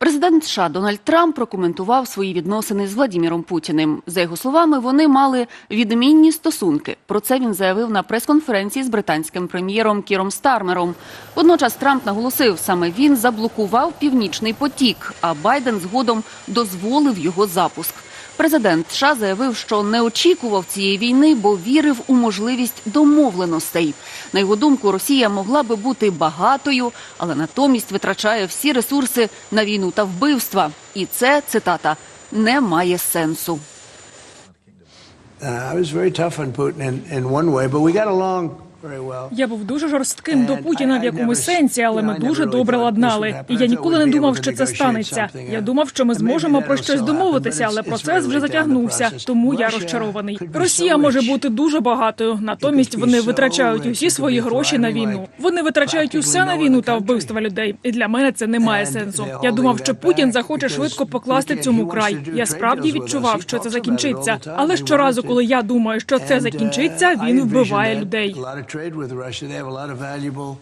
Президент США Дональд Трамп прокоментував свої відносини з Владіміром Путіним. За його словами, вони мали відмінні стосунки. Про це він заявив на прес-конференції з британським прем'єром Кіром Стармером. Водночас Трамп наголосив, саме він заблокував північний потік, а Байден згодом дозволив його запуск. Президент США заявив, що не очікував цієї війни, бо вірив у можливість домовленостей. На його думку, Росія могла би бути багатою, але натомість витрачає всі ресурси на війну та вбивства. І це цитата не має сенсу. Uh, I was very tough on Putin in, in one way, but. Я був дуже жорстким до Путіна в якомусь сенсі, але ми дуже добре ладнали. І я ніколи не думав, що це станеться. Я думав, що ми зможемо про щось домовитися, але процес вже затягнувся. Тому я розчарований. Росія може бути дуже багатою. Натомість вони витрачають усі свої гроші на війну. Вони витрачають усе на війну та вбивства людей. І для мене це не має сенсу. Я думав, що Путін захоче швидко покласти цьому край. Я справді відчував, що це закінчиться. Але щоразу, коли я думаю, що це uh, закінчиться, він вбиває людей. Trade with Russia. They have a lot of valuable